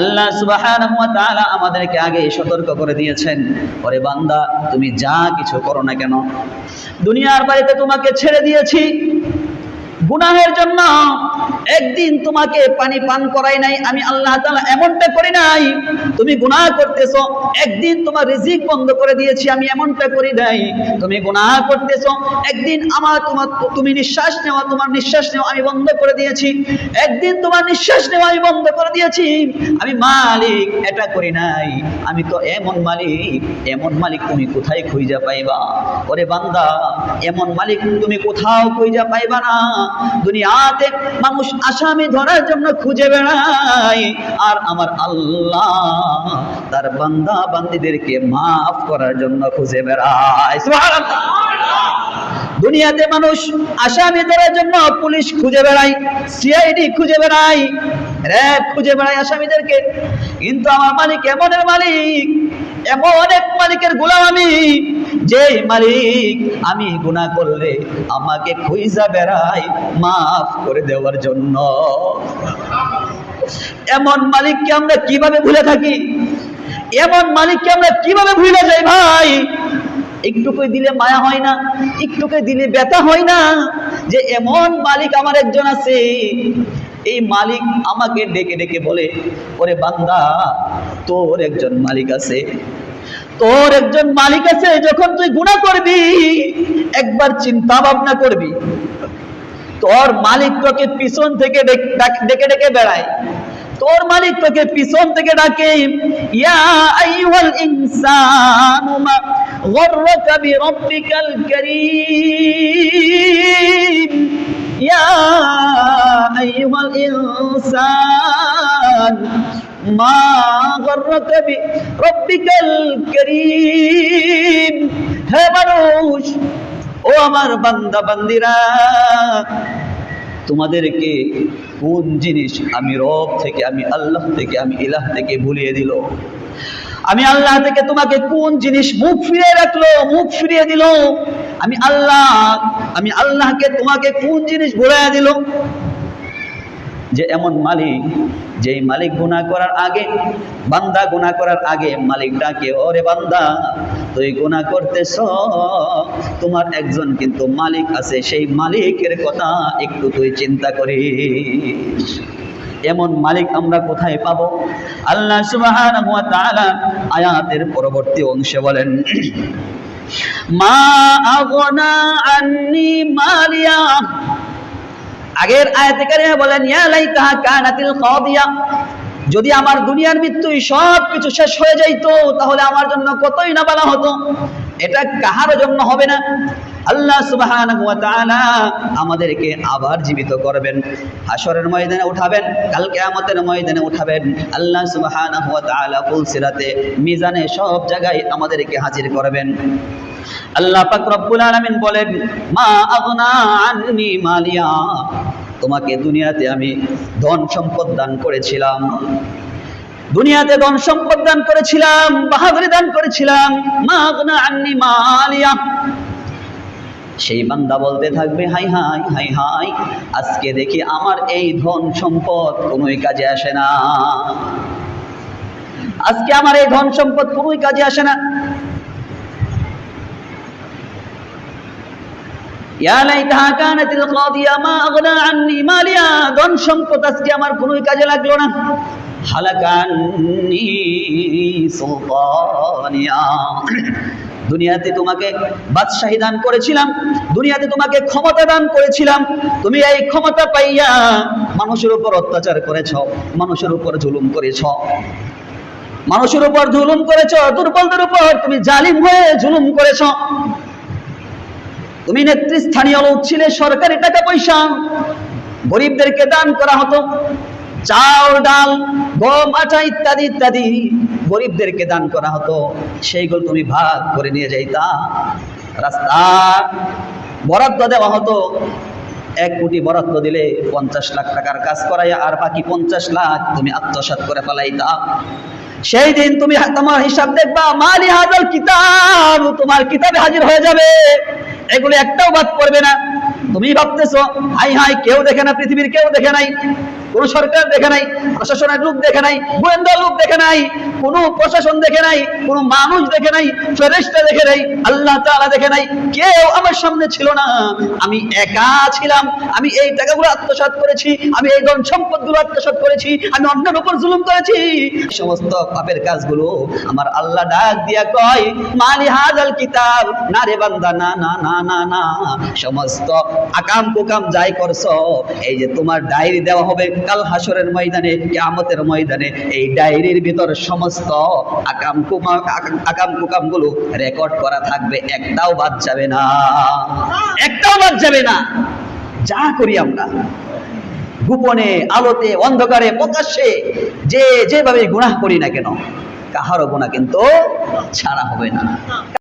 আল্লাহ সুবাহ আমাদেরকে আগে সতর্ক করে দিয়েছেন। ওরে বান্দা, তুমি যা কিছু করো না কেন? দুনিয়ার বাড়িতে তোমাকে ছেড়ে দিয়েছি। গুনাহের জন্য একদিন তোমাকে পানি পান করাই নাই, আমি আল্লাহ তালা এমনটা করি নাই, তুমি গুনাহ করতেছো, একদিন তোমার রিজিক বন্ধ করে দিয়েছি, আমি এমনটা করি নাই, তুমি গুনাহ করতেছো, একদিন আমার তোমার, তুমি নিঃশ্বাস নেওয়া, তোমার নিঃশ্বাস নেওয়া আমি বন্ধ করে দিয়েছি, একদিন তোমার নিঃশ্বাস নেওয়া আমি বন্ধ করে দিয়েছি, আমি মালিক, এটা করি নাই, আমি তো এমন মালিক এমন মালিক তুমি কোথায় খুঁজা পাইবা? ওরে বান্দা, এমন মালিক তুমি কোথাও খুঁজা পাইবা না দুনিয়াতে মানুষ আসামি ধরার জন্য খুঁজে বেড়ায়। আর আমার আল্লাহ তার বান্দা বান্দিদেরকে মাফ করার জন্য খুঁজে বেড়ায়। দুনিয়াতে মানুষ আসামি ধরার জন্য পুলিশ খুঁজে বেড়ায় সিআইডি খুঁজে বেড়ায়, র্যাব খুঁজে বেড়ায় আসামিদেরকে। কিন্তু আমার মালিক এমনের মালিক, এমন এক মালিকের গোলাম আমি যে মালিক, আমি গুনাহ করলে আমাকে খুঁজা বেড়াই মাফ করে দেওয়ার জন্য। এমন মালিককে আমরা কীভাবে ভুলে থাকি? এমন মালিককে আমরা কীভাবে ভুলে যাই ভাই? একটু দিলে মায়া হয় না একটুকে দিলে ব্যথা হয় না যে এমন মালিক আমার একজন আছে। এই মালিক আমাকে ডেকে ডেকে বলে, ওরে বান্দা, তোর একজন মালিক আছে। তোর একজন মালিক আছে, যখন তুই গুনাহ করবি, একবার চিন্তা ভাবনা করবি। তোর মালিক তোকে পিছন থেকে ডেকে ডেকে বেড়ায়। তোর মালিক তোকে পিছন থেকে ডাকে, ইয়া আইয়ুহাল ইনসানু মা গররাকা বিরাব্বিকাল কারীম। ইয়া আইয়ুহাল ইনসান। মা ও আমার বান্দা বান্দিরা তোমাদেরকে কোন জিনিস আমি রব থেকে, আমি আল্লাহ থেকে, আমি ইলাহ থেকে ভুলিয়ে দিল? আমি আল্লাহ থেকে তোমাকে কোন জিনিস মুখ ফিরিয়ে রাখল, মুখ ফিরিয়ে দিল? আমি আল্লাহ, আমি আল্লাহকে তোমাকে কোন জিনিস ভুলিয়ে দিল? যে এমন মালিক, যেই মালিক গুণা করার আগে, বান্দা গুণা করার আগে মালিক ডাকে, ওরে বান্দা, তুই গুণা করতেছ? তোমার একজন কিন্তু মালিক আছে, সেই মালিকের কথা একটু তুই চিন্তা করিস। এমন মালিক আমরা কোথায় পাবো? আল্লাহ তাআলা আয়াতের পরবর্তী অংশে বলেন, মা আগনা আন্নি মালিয়া আগের আয়াতে কারিমা বলেন, ইয়া লাইতাহা কানাতিল কাদিয়া। যদি আমার দুনিয়ার মৃত্যুই সব কিছু শেষ হয়ে যাইতো, তাহলে আমার জন্য কতই না বলা হতো? এটা কাহারও জন্য হবে না। আল্লাহ সুবহানাহু ওয়া আমাদেরকে আবার জীবিত করবেন। হাসরের ময়দানে উঠাবেন, কাল কিয়ামতের ময়দানে উঠাবেন। আল্লাহ তাআলা ফুলসিরাতে মিজানে সব জায়গায় আমাদেরকে হাজির করবেন। আল্লাহ পাক রব্বুল আলামিন বলেন, মা আগনা মালিয়া। তোমাকে দুনিয়াতে আমি ধন সম্পদ দান করেছিলাম। দুনিয়াতে ধন সম্পদ দান করেছিলাম, বাহাদুরি দান করেছিলাম। সেই বান্দা বলতে থাকবে, হাই হাই হাই হাই, আজকে দেখি আমার এই ধন সম্পদ কোনোই কাজে আসে না। আজকে আমার এই ধন সম্পদ কোনোই কাজে আসে না ইয়া লাইতাহা কানাতিল কাদিয়া মা আগনা আন্নি মালিয়া আমার কোনোই কাজে লাগল না। দুনিয়াতে তোমাকে বাদশাহী দান করেছিলাম, দুনিয়াতে তোমাকে ক্ষমতা দান করেছিলাম। তুমি এই ক্ষমতা পাইয়া মানুষের উপর অত্যাচার করেছ, মানুষের উপর জুলুম করেছ। মানুষের উপর জুলুম করেছ, দুর্বলদের উপর তুমি জালিম হয়ে জুলুম করেছ। তুমি নেতৃস্থানীয় লোক ছিলে, সরকারি টাকা পয়সা গরিবদেরকে দান করা হতো। চাল ডাল, গম, আটা ইত্যাদি ইত্যাদি গরিবদেরকে দান করা হতো। সেইগুলো তুমি ভাগ করে নিয়ে যাইতা। রাস্তা বরাদ্দ দেওয়া হতো। এক কোটি বরাদ্দ দিলে পঞ্চাশ লাখ টাকার কাজ করাইয়া, আর বাকি পঞ্চাশ লাখ তুমি আত্মসাত করে ফেলাইতা। সেই দিন তুমি তোমার হিসাব দেখবা, মালি হাজার কিতাব তোমার কিতাবে হাজির হয়ে যাবে। এগুলো একটাও বাদ পড়বে না। তুমি ভাবতেছো, হাই হাই, কেউ দেখে না, পৃথিবীর কেউ দেখে নাই। কোন সরকার দেখে নাই, প্রশাসনের লোক দেখে নাই গোয়েন্দা লোক দেখে নাই, কোন প্রশাসন দেখে নাই, কোন মানুষ দেখে নাই, ফেরেশতা দেখে নাই, আল্লাহ তাআলা দেখে নাই, কেউ আমার সামনে ছিল না। আমি একা ছিলাম, আমি এই টাকাগুলো আত্মসাৎ করেছি, আমি এই ধন সম্পদগুলো আত্মসাৎ করেছি, আমি অন্যের উপর জুলুম করেছি। সমস্ত পাপের কাজগুলো আমার আল্লাহ ডাক দিয়া কয়, মালি হাজাল কিতাব, না রে বান্দা, না না না না না। সমস্ত আকাম কুকাম যাই করছ, এই যে তোমার ডায়েরি দেওয়া হবে কাল হাসরের ময়দানে, কিয়ামতের ময়দানে এই ডায়েরির ভিতর সমস্ত আকাম কুমা আকাম কুকামগুলো রেকর্ড করা থাকবে। একটাও বাদ যাবে না। একটাও বাদ যাবে না। যা করি আমরা। গোপনে, আলোতে, অন্ধকারে, প্রকাশ্যে, যে যেভাবে গুনাহ করি না কেন, কাহারও গুনাহ কিন্তু ছাড়া হবে না।